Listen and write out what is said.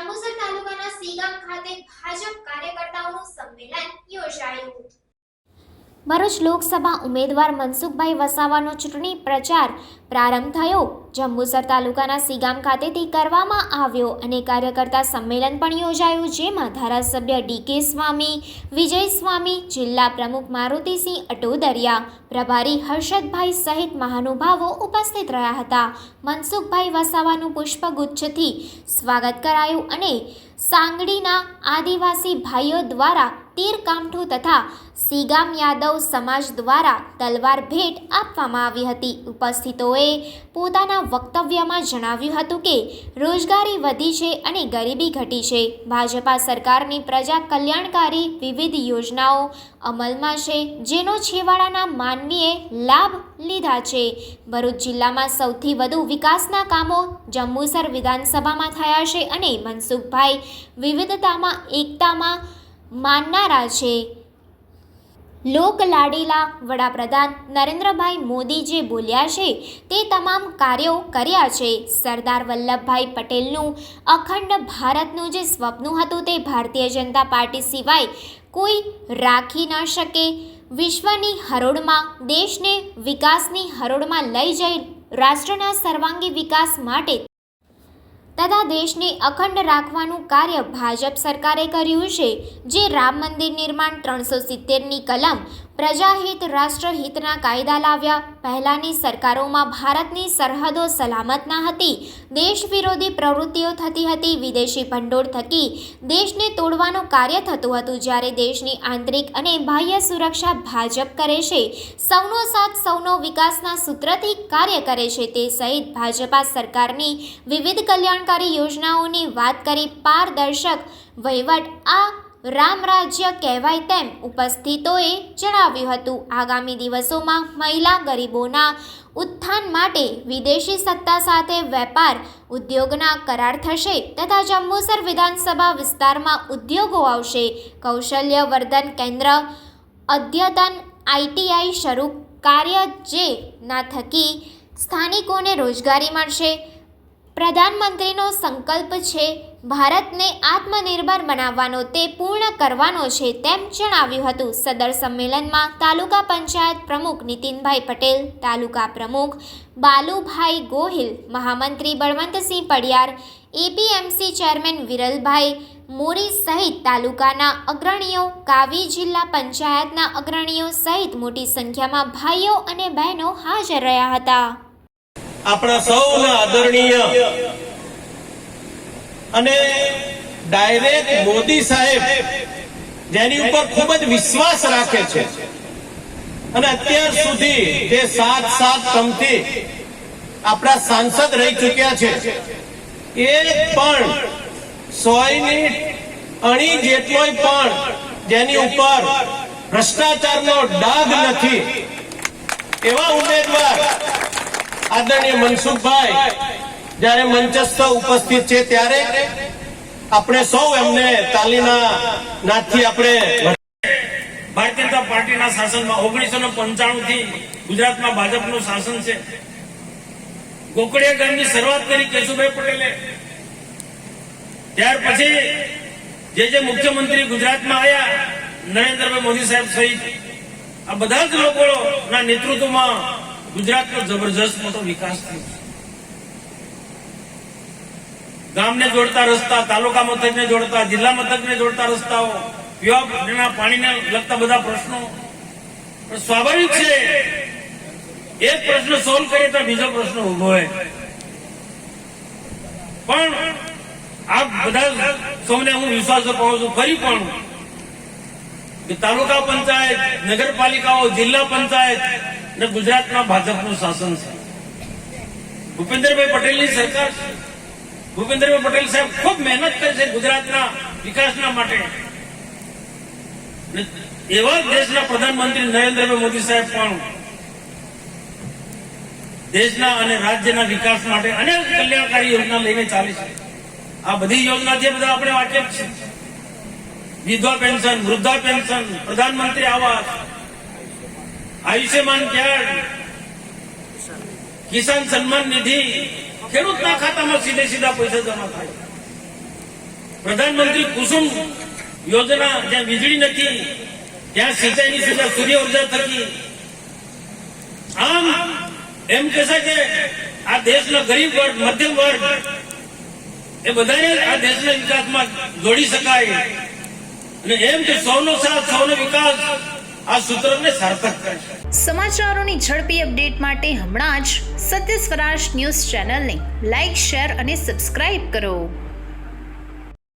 જાંબુસર તાલુકાના સીગામ ખાતે ભાજપ કાર્યકર્તાઓનું સંમેલન યોજાયું ભરૂચ લોકસભા ઉમેદવાર મનસુખભાઈ વસાવાનો ચૂંટણી પ્રચાર પ્રારંભ થયો. જંબુસર તાલુકાના સીગામ ખાતેથી કરવામાં આવ્યો અને કાર્યકર્તા સંમેલન પણ યોજાયું, જેમાં ધારાસભ્ય ડીકે સ્વામી, વિજય સ્વામી, જિલ્લા પ્રમુખ મારુતિસિંહ અટોદરિયા, પ્રભારી હર્ષદભાઈ સહિત મહાનુભાવો ઉપસ્થિત રહ્યા હતા. મનસુખભાઈ વસાવાનું પુષ્પગુચ્છથી સ્વાગત કરાયું અને સાંગડીના આદિવાસી ભાઈઓ દ્વારા તીર કામઠું તથા સીગામ યાદવ સમાજ દ્વારા તલવાર ભેટ આપવામાં આવી હતી. ઉપસ્થિતોએ પોતાના વક્તવ્યમાં જણાવ્યું હતું કે, રોજગારી વધી છે અને ગરીબી ઘટી છે. ભાજપા સરકારની પ્રજા કલ્યાણકારી વિવિધ યોજનાઓ અમલમાં છે, જેનો છેવાડાના માનવીએ લાભ લીધા છે. ભરૂચ જિલ્લામાં સૌથી વધુ વિકાસના કામો જંબુસર વિધાનસભામાં થયા છે અને મનસુખભાઈ વિવિધતામાં, એકતામાં માનનારા છે. લોકલાડીલા વડાપ્રધાન નરેન્દ્રભાઈ મોદી જે બોલ્યા છે, તે તમામ કાર્યો કર્યા છે. સરદાર વલ્લભભાઈ પટેલનું અખંડ ભારતનું જે સ્વપ્ન હતું તે ભારતીય જનતા પાર્ટી સિવાય કોઈ રાખી ન શકે. વિશ્વની હરોળમાં, દેશને વિકાસની હરોળમાં લઈ જઈ રાષ્ટ્રના સર્વાંગી વિકાસ માટે તથા દેશને અખંડ રાખવાનું કાર્ય ભાજપ સરકારે કર્યું છે, જે રામ મંદિર નિર્માણ ત્રણસો સિત્તેરની કલમ પ્રજાહિત રાષ્ટ્રહિતના કાયદા લાવ્યા. પહેલાંની સરકારોમાં ભારતની સરહદો સલામત ન હતી. દેશ વિરોધી પ્રવૃત્તિઓ થતી હતી. વિદેશી ભંડોળ થકી દેશને તોડવાનું કાર્ય થતું હતું. જ્યારે દેશની આંતરિક અને બાહ્ય સુરક્ષા ભાજપ કરે છે, સૌનો સાથ સૌનો વિકાસના સૂત્રથી કાર્ય કરે છે. તે સહિત ભાજપા સરકારની વિવિધ કલ્યાણકારી યોજનાઓની વાત કરી પારદર્શક વહીવટ આ રામ રાજ્ય કહેવાય તેમ ઉપસ્થિતોએ જણાવ્યું હતું. આગામી દિવસોમાં મહિલા ગરીબોના ઉત્થાન માટે વિદેશી સત્તા સાથે વેપાર, ઉદ્યોગના કરાર થશે તથા જંબુસર વિધાનસભા વિસ્તારમાં ઉદ્યોગો આવશે. કૌશલ્ય વર્ધન કેન્દ્ર અદ્યતન આઈટીઆઈ શરૂ કાર્ય જે ના થકી સ્થાનિકોને રોજગારી મળશે. પ્રધાનમંત્રીનો સંકલ્પ છે ભારતને આત્મનિર્ભર બનાવવાનો, તે પૂર્ણ કરવાનો છે તેમ જણાવ્યું હતું. સદર સંમેલનમાં તાલુકા પંચાયત પ્રમુખ નીતિનભાઈ પટેલ, તાલુકા પ્રમુખ બાલુભાઈ ગોહિલ, મહામંત્રી બળવંતસિંહ પડિયાર, એપીએમસી ચેરમેન વિરલભાઈ મોરી સહિત તાલુકાના અગ્રણીઓ, કાવી જિલ્લા પંચાયતના અગ્રણીઓ સહિત મોટી સંખ્યામાં ભાઈઓ અને બહેનો હાજર રહ્યા હતા. આપણા સૌના આદરણીય. અને ડાયરેક્ટ મોદી સાહેબ જેની ઉપર ખૂબ જ વિશ્વાસ રાખે છે. અને અત્યાર સુધી જે સાત સાત ટર્મથી આપણા સાંસદ રહી ચૂક્યા છે એક પણ સોયની અણી જેટલોય પણ જેની ઉપર ભ્રષ્ટાચારનો ડાઘ નથી. એવા ઉમેદવાર આદરણીય મનસુખભાઈ, જયારે મંચસ્થ ઉપસ્થિત છે ત્યારે આપણે સૌ એમને તાલીના નાથથી આપણે ભારતીય જનતા પાર્ટીના શાસનમાં ઓગણીસો ને પંચાણું થી ગુજરાતમાં ભાજપનું શાસન છે. ગોકળિયા ગામની શરૂઆત કરી કેશુભાઈ પટેલે. ત્યાર પછી જે જે મુખ્યમંત્રી ગુજરાતમાં આવ્યા નરેન્દ્રભાઈ મોદી સાહેબ સહિત આ બધા જ લોકોના નેતૃત્વમાં ગુજરાતનો જબરજસ્ત મોટો વિકાસ થયો ગામને જોડતા રસ્તા તાલુકા મથકને જોડતા, જિલ્લા મથકને જોડતા રસ્તાઓ પીવાના પાણીને લગતા બધા પ્રશ્નો. સ્વાભાવિક છે, એક પ્રશ્ન સોલ્વ કરીએ તો બીજો પ્રશ્ન ઊભો હોય. પણ આ બધા સૌને હું વિશ્વાસ અપાવું છું, ફરી પણ તાલુકા પંચાયત, નગરપાલિકાઓ, જિલ્લા પંચાયત ને ગુજરાતમાં ભાજપનું શાસન છે. ભૂપેન્દ્રભાઈ પટેલની સરકાર ભૂપેન્દ્રભાઈ પટેલ સાહેબ ખૂબ મહેનત કરે છે ગુજરાતના વિકાસના માટે. એવા દેશના પ્રધાનમંત્રી નરેન્દ્રભાઈ મોદી સાહેબ પણ દેશના અને રાજ્યના વિકાસ માટે અનેક કલ્યાણકારી યોજના લઈને ચાલે છે. આ બધી યોજના જે બધા આપણે વાકેફ છે. વિધવા પેન્શન, વૃદ્ધા પેન્શન, પ્રધાનમંત્રી આવાસ આયુષ્યમાન કાર્ડ, કિસાન સન્માન નિધિ, ખેડૂતના ખાતામાં સીધે સીધા પૈસા જમા થાય. પ્રધાનમંત્રી કુસુમ યોજના જ્યાં વીજળી નથી, ત્યાં સિંચાઈની સુવિધા સૂર્ય ઊર્જા થકી. આમ, એમ કહેશે કે આ દેશનો ગરીબ વર્ગ, મધ્યમ વર્ગ, એ બધાને આ દેશના વિકાસમાં જોડી શકાય. અને એમ કે સૌનો સાથ, સૌનો વિકાસ આ સૂત્રને સાર્થક કરે સમાચારોની ઝડપી અપડેટ માટે હમણાં જ સત્ય સ્વરાજ ન્યૂઝ ચેનલને લાઇક શેર અને સબસ્ક્રાઇબ કરો.